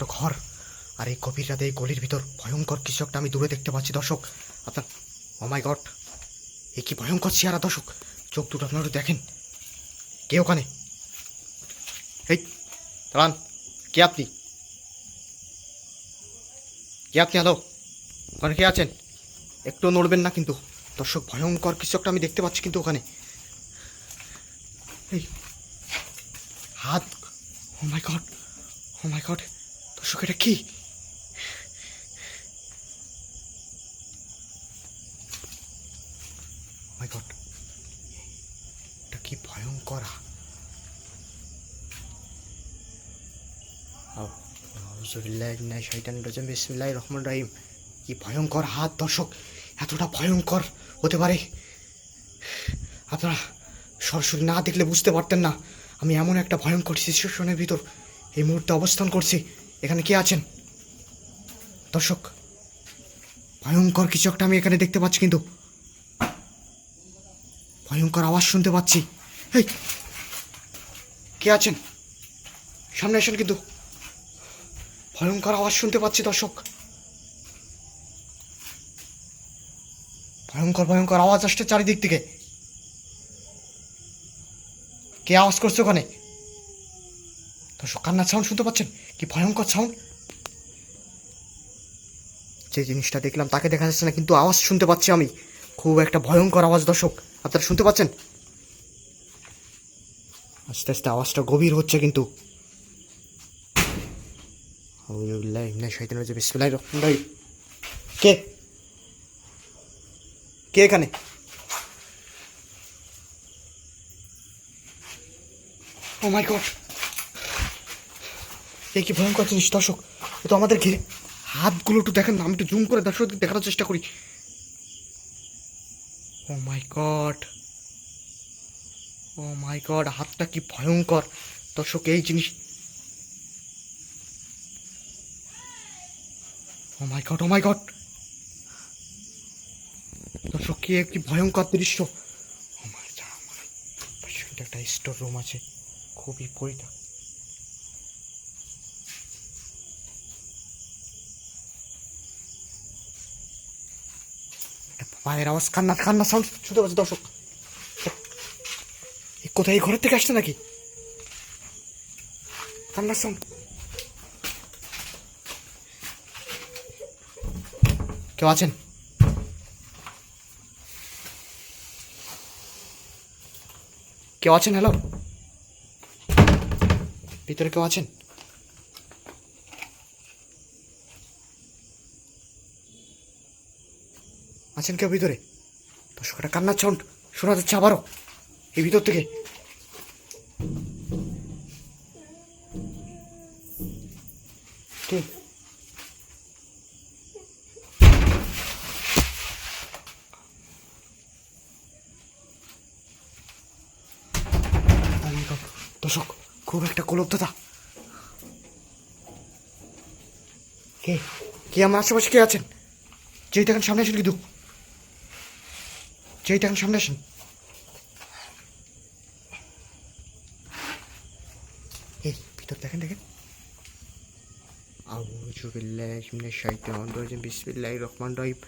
ছোট ঘর। আর এই গভীর রাতে এই গলির ভিতর ভয়ঙ্কর কিছু একটা আমি দূরে দেখতে পাচ্ছি, দর্শক। আপনার ও মাই গড, এ কি ভয়ঙ্কর চেহারা, দর্শক। চোখ দুটো আপনারা দেখেন। কে ওখানে? এই, দাঁড়ান। কে আপনি? কে আপনি? হ্যালো, ওখানে কে আছেন? একটু নড়বেন না কিন্তু। দর্শক, ভয়ঙ্কর কিছু একটা আমি দেখতে পাচ্ছি কিন্তু ওখানে। এই, হাত ও মাই গড, ও মাই গড। দর্শক, এটা কি? এটা কি ভয়ঙ্কর বিসমিল্লাহ রহমান রহিম। কি ভয়ঙ্কর হাত দর্শক, এতটা ভয়ঙ্কর হতে পারে। আপনারা সরাসরি না দেখলে বুঝতে পারতেন না, আমি এমন একটা ভয়ঙ্কর সিচুয়েশনের ভিতর এই মুহূর্তে অবস্থান করছি। এখানে কে আছেন? দর্শক, ভয়ঙ্কর কিছু একটা আমি এখানে দেখতে পাচ্ছি কিন্তু। ভয়ঙ্কর আওয়াজ শুনতে পাচ্ছি। এই কে আছেন? সামনে আসেন কিন্তু। ভয়ঙ্কর আওয়াজ শুনতে পাচ্ছি দর্শক। ভয়ঙ্কর ভয়ঙ্কর আওয়াজ আসছে চারিদিক থেকে। কে আওয়াজ করছে ওখানে? দর্শক, কান্নার সাউন্ড শুনতে পাচ্ছেন? কি ভয়ঙ্কর সাউন্ড যে জিনিসটা দেখলাম তাকে দেখা যাচ্ছে না, কিন্তু আওয়াজ শুনতে পাচ্ছি আমি। খুব একটা ভয়ঙ্কর আওয়াজ, দর্শক। আপনারা শুনতে পাচ্ছেন? আস্তে আস্তে আওয়াজটা গভীর হচ্ছে কিন্তু। কে? কে এখানে? ও মাই গড এই কি ভয়ঙ্কর জিনিস? দর্শক, এ তো আমাদের ঘিরে হাতগুলো একটু দেখেন না আমি একটু জুম করে দর্শক, দেখানোর চেষ্টা করি। ও মাই গড। ও মাই গড, হাতটা কি ভয়ঙ্কর। দর্শক, এই জিনিস ও মাই গড, ও মাই গড। দর্শক, কি একটি ভয়ঙ্কর দৃশ্য। পাশে একটা স্টোর রুম আছে। খুবই পরিতা পায়ের আওয়াজ কান্না কান্না সাউন্ড শুনতে পাচ্ছি দর্শক। কোথায়? এই ঘরের থেকে আসছে নাকি? কান্নার সাউন্ড কেউ আছেন? কেউ আছেন? হ্যালো ভিতরে কেউ আছেন? আছেন কেউ ভিতরে? দর্শক একটা কান্নার সাউন্ড শোনা যাচ্ছে আবারও। এই ভিতর থেকে! দর্শক, খুব একটা কলব্ধতা। কে? কে? আমার আশেপাশে কে আছেন? যেই দেখেন সামনে আসেন কিন্তু। যেই এখন সামনে আসেন। এই, ভিতর দেখেন দেখেন। আবুজুবিল্লাহ বিল্লাহি শাইতান রাজিম। বিসমিল্লাহির রহমান রহিম।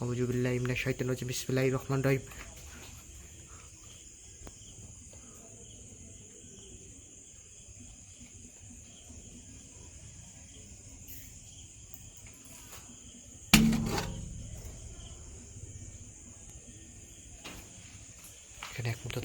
আবুজুবিল্লাহ বিল্লাহি শাইতান রাজিম। বিসমিল্লাহির রহমান রহিম। এখানে এক মুহূর্ত